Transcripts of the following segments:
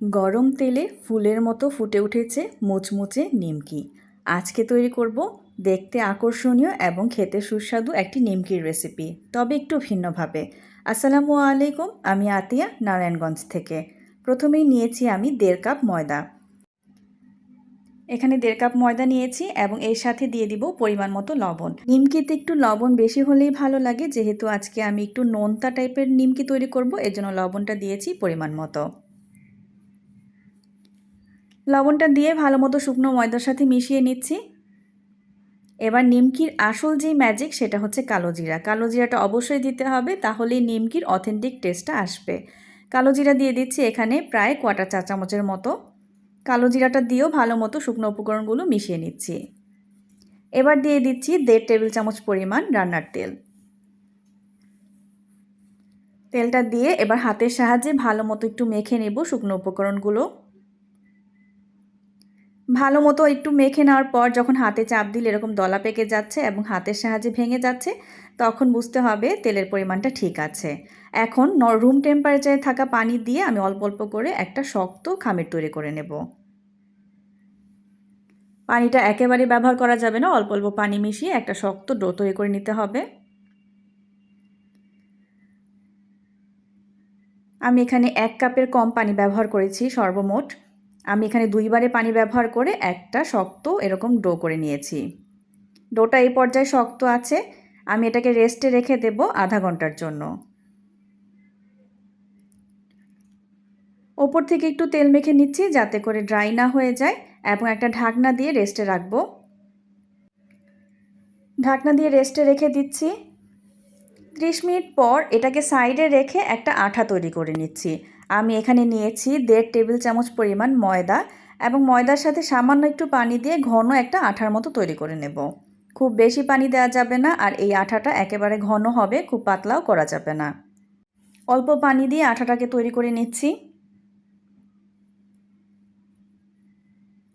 গরম তেলে ফুলের মতো ফুটে উঠেছে মুচমুচে নিমকি। আজকে তৈরি করব দেখতে আকর্ষণীয় এবং খেতে সুস্বাদু একটি নিমকির রেসিপি তবে একটু ভিন্নভাবে। আসসালামু আলাইকুম, আমি আতিয়া, নারায়ণগঞ্জ থেকে। প্রথমেই নিয়েছি আমি দেড় কাপ ময়দা। এখানে দেড় কাপ ময়দা নিয়েছি এবং এর সাথে দিয়ে দিব পরিমাণ মতো লবণ। নিমকিতে একটু লবণ বেশি হলেই ভালো লাগে, যেহেতু আজকে আমি একটু নোনতা টাইপের নিমকি তৈরি করব, এর জন্য লবণটা দিয়েছি পরিমাণ মতো। লবণটা দিয়ে ভালো মতো শুকনো ময়দার সাথে মিশিয়ে নিচ্ছি। এবার নিমকির আসল যেই ম্যাজিক সেটা হচ্ছে কালো জিরা। কালো জিরাটা অবশ্যই দিতে হবে, তাহলেই নিমকির অথেন্টিক টেস্টটা আসবে। কালো জিরা দিয়ে দিচ্ছি এখানে প্রায় কটা চা চামচের মতো। কালো জিরাটা দিয়েও ভালো মতো শুকনো উপকরণগুলো মিশিয়ে নিচ্ছি। এবার দিয়ে দিচ্ছি দেড় টেবিল চামচ পরিমাণ রান্নার তেল। তেলটা দিয়ে এবার হাতের সাহায্যে ভালো মতো একটু মেখে নেব শুকনো উপকরণগুলো। ভালো মতো একটু মেখে নেওয়ার পর যখন হাতে চাপ দিলে এরকম দলা পেকে যাচ্ছে এবং হাতের সাহায্যে ভেঙে যাচ্ছে, তখন বুঝতে হবে তেলের পরিমাণটা ঠিক আছে। এখন রুম টেম্পারেচারে থাকা পানি দিয়ে আমি অল্প অল্প করে একটা শক্ত খামির তৈরি করে নেব। পানিটা একেবারে ব্যবহার করা যাবে না, অল্প অল্প পানি মিশিয়ে একটা শক্ত ডো তৈরি করে নিতে হবে। আমি এখানে এক কাপের কম পানি ব্যবহার করেছি সর্বমোট। আমি এখানে দুইবারে পানি ব্যবহার করে একটা শক্ত এরকম ডো করে নিয়েছি। ডোটা এই পর্যায়ে শক্ত আছে। আমি এটাকে রেস্টে রেখে দেব আধা ঘণ্টার জন্য। ওপর থেকে একটু তেল মেখে নিচ্ছি যাতে করে ড্রাই না হয়ে যায় এবং একটা ঢাকনা দিয়ে রেস্টে রাখব। ঢাকনা দিয়ে রেস্টে রেখে দিচ্ছি। ত্রিশ মিনিট পর এটাকে সাইডে রেখে একটা আঠা তৈরি করে নিচ্ছি। আমি এখানে নিয়েছি দেড় টেবিল চামচ পরিমাণ ময়দা এবং ময়দার সাথে সামান্য একটু পানি দিয়ে ঘন একটা আঠার মতো তৈরি করে নেব। খুব বেশি পানি দেওয়া যাবে না আর এই আঠাটা একেবারে ঘন হবে, খুব পাতলাও করা যাবে না। অল্প পানি দিয়ে আঠাটাকে তৈরি করে নিচ্ছি।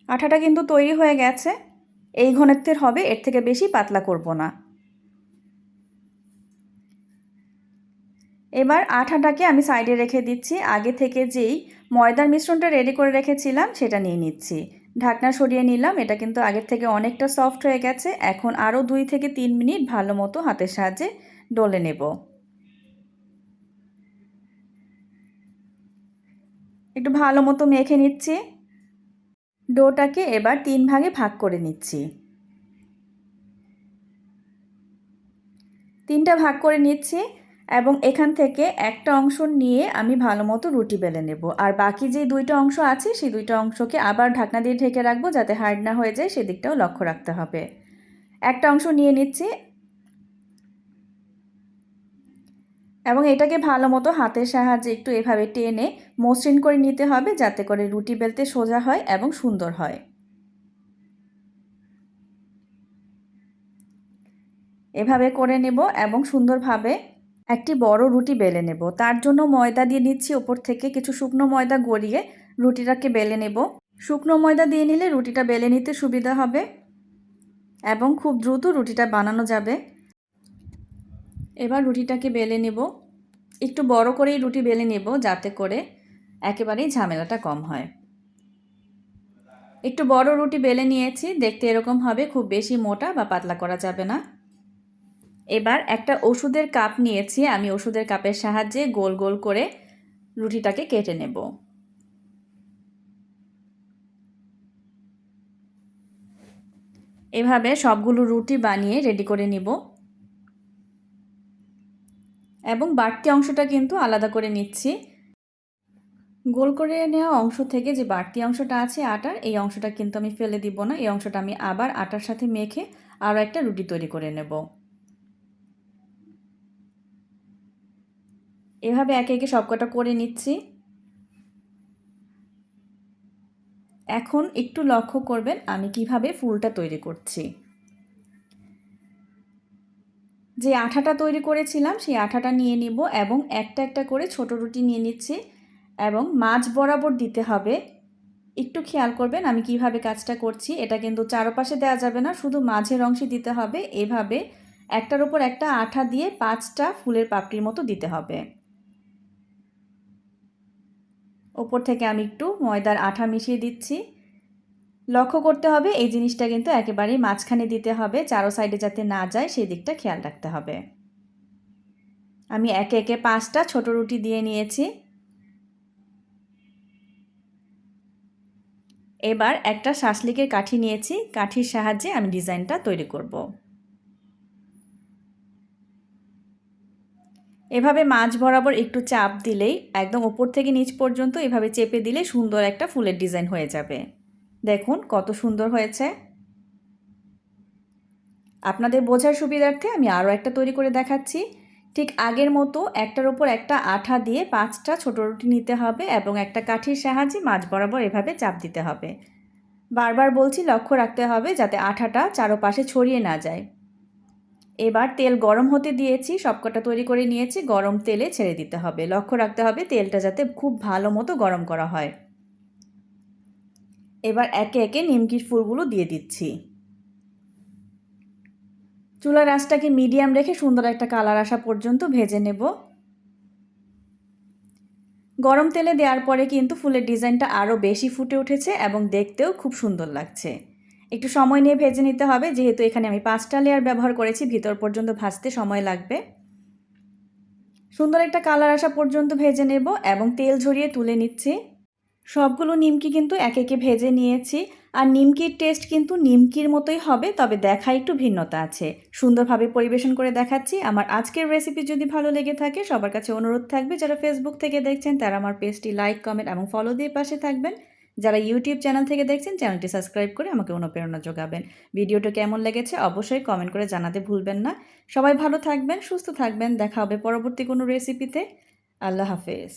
আঠাটা কিন্তু তৈরি হয়ে গেছে। এই ঘনত্বের হবে, এর থেকে বেশি পাতলা করব না। এবার আঠাটাকে আমি সাইডে রেখে দিচ্ছি। আগে থেকে যেই ময়দার মিশ্রণটা রেডি করে রেখেছিলাম, সেটা নিয়ে নিচ্ছি। ঢাকনা সরিয়ে নিলাম, এটা কিন্তু আগের থেকে অনেকটা সফট হয়ে গেছে। এখন আরও দুই থেকে তিন মিনিট ভালো মতো হাতের সাহায্যে ডলে নেব। একটু ভালো মতো মেখে নিচ্ছি। ডোটাকে এবার তিন ভাগে ভাগ করে নিচ্ছি। তিনটা ভাগ করে নিচ্ছি। এবং এখান থেকে একটা অংশ নিয়ে আমি ভালো মতো রুটি বেলে নেব। আর বাকি যে দুইটা অংশ আছে, সেই দুইটা অংশকে আবার ঢাকনা দিয়ে ঢেকে রাখব যাতে হার্ড না হয়ে যায়, সেদিকটাও লক্ষ্য রাখতে হবে। একটা অংশ নিয়ে নিচ্ছি। এবং এটাকে ভালো মতো হাতের সাহায্যে একটু এভাবে টেনে মসৃণ করে নিতে হবে যাতে করে রুটি বেলতে সোজা হয় এবং সুন্দর হয়। এভাবে করে নেব এবং সুন্দরভাবে একটি বড় রুটি বেলে নেব। তার জন্য ময়দা দিয়ে নিচ্ছি ওপর থেকে কিছু শুকনো ময়দা গড়িয়ে রুটিটাকে বেলে নেব। শুকনো ময়দা দিয়ে নিলে রুটিটা বেলে নিতে সুবিধা হবে এবং খুব দ্রুত রুটিটা বানানো যাবে। এবার রুটিটাকে বেলে নেব। একটু বড় করেই রুটি বেলে নেব যাতে করে একেবারেই ঝামেলাটা কম হয়। একটু বড় রুটি বেলে নিয়েছি, দেখতে এরকম হবে, খুব বেশি মোটা বা পাতলা করা যাবে না। এবার একটা ওষুধের কাপ নিয়েছি, আমি ওষুধের কাপের সাহায্যে গোল গোল করে রুটিটাকে কেটে নেব। এভাবে সবগুলো রুটি বানিয়ে রেডি করে নিব। এবং বাড়তি অংশটা কিন্তু আলাদা করে নিচ্ছি। গোল করে নেওয়া অংশ থেকে যে বাড়তি অংশটা আছে আটার, এই অংশটা কিন্তু আমি ফেলে দিব না, এই অংশটা আমি আবার আটার সাথে মেখে আরও একটা রুটি তৈরি করে নেব। এভাবে একে একে সবকটা করে নিচ্ছি। এখন একটু লক্ষ্য করবেন আমি কীভাবে ফুলটা তৈরি করছি। যে আঠাটা তৈরি করেছিলাম, সেই আঠাটা নিয়ে নিব এবং একটা একটা করে ছোট রুটি নিয়ে নিচ্ছি এবং মাছ বরাবর দিতে হবে। একটু খেয়াল করবেন আমি কীভাবে কাজটা করছি, এটা কিন্তু চারপাশে দেওয়া যাবে না, শুধু মাঝের অংশে দিতে হবে। এভাবে একটার উপর একটা আঠা দিয়ে পাঁচটা ফুলের পাপড়ির মতো দিতে হবে। ওপর থেকে আমি একটু ময়দার আঠা মিশিয়ে দিচ্ছি। লক্ষ্য করতে হবে এই জিনিসটা কিন্তু একেবারেই মাঝখানে দিতে হবে, চারো সাইডে যাতে না যায় সেই দিকটা খেয়াল রাখতে হবে। আমি একে একে পাঁচটা ছোট রুটি দিয়ে নিয়েছি। এবার একটা শাসলিকের কাঠি নিয়েছি, কাঠির সাহায্যে আমি ডিজাইনটা তৈরি করব। এভাবে মাছ বরাবর একটু চাপ দিলেই, একদম ওপর থেকে নিচ পর্যন্ত এভাবে চেপে দিলে সুন্দর একটা ফুলের ডিজাইন হয়ে যাবে। দেখুন কত সুন্দর হয়েছে। আপনাদের বোঝার সুবিধার্থে আমি আরও একটা তৈরি করে দেখাচ্ছি। ঠিক আগের মতো একটার ওপর একটা আঠা দিয়ে পাঁচটা ছোট রুটি নিতে হবে এবং একটা কাঠির সাহায্যে মাছ বরাবর এভাবে চাপ দিতে হবে। বারবার বলছি লক্ষ্য রাখতে হবে যাতে আঠাটা চারোপাশে ছড়িয়ে না যায়। এবার তেল গরম হতে দিয়েছি, সবকটা তৈরি করে নিয়েছি, গরম তেলে ছেড়ে দিতে হবে। লক্ষ্য রাখতে হবে তেলটা যাতে খুব ভালো মতো গরম করা হয়। এবার একে একে নিমকির ফুলগুলো দিয়ে দিচ্ছি। চুলার আঁচটাকে মিডিয়াম রেখে সুন্দর একটা কালার আসা পর্যন্ত ভেজে নেব। গরম তেলে দেওয়ার পরে কিন্তু ফুলের ডিজাইনটা আরও বেশি ফুটে উঠেছে এবং দেখতেও খুব সুন্দর লাগছে। একটু সময় নিয়ে ভেজে নিতে হবে, যেহেতু এখানে আমি পাঁচটা লেয়ার ব্যবহার করেছি, ভিতর পর্যন্ত ভাজতে সময় লাগবে। সুন্দর একটা কালার আসা পর্যন্ত ভেজে নেব এবং তেল ঝরিয়ে তুলে নিচ্ছি। সবগুলো নিমকি কিন্তু এক একে ভেজে নিয়েছি। আর নিমকির টেস্ট কিন্তু নিমকির মতোই হবে, তবে দেখা একটু ভিন্নতা আছে। সুন্দরভাবে পরিবেশন করে দেখাচ্ছি। আমার আজকের রেসিপি যদি ভালো লেগে থাকে, সবার কাছে অনুরোধ থাকবে, যারা ফেসবুক থেকে দেখছেন, তারা আমার পেজটি লাইক কমেন্ট এবং ফলো দিয়ে পাশে থাকবেন। যারা ইউটিউব চ্যানেল থেকে দেখছেন চ্যানেলটি সাবস্ক্রাইব করে আমাকে অনুপ্রেরণা যোগাবেন। ভিডিওটা কেমন লেগেছে অবশ্যই কমেন্ট করে জানাতে ভুলবেন না। সবাই ভালো থাকবেন, সুস্থ থাকবেন। দেখা হবে পরবর্তী কোনো রেসিপিতে আল্লাহ হাফেজ।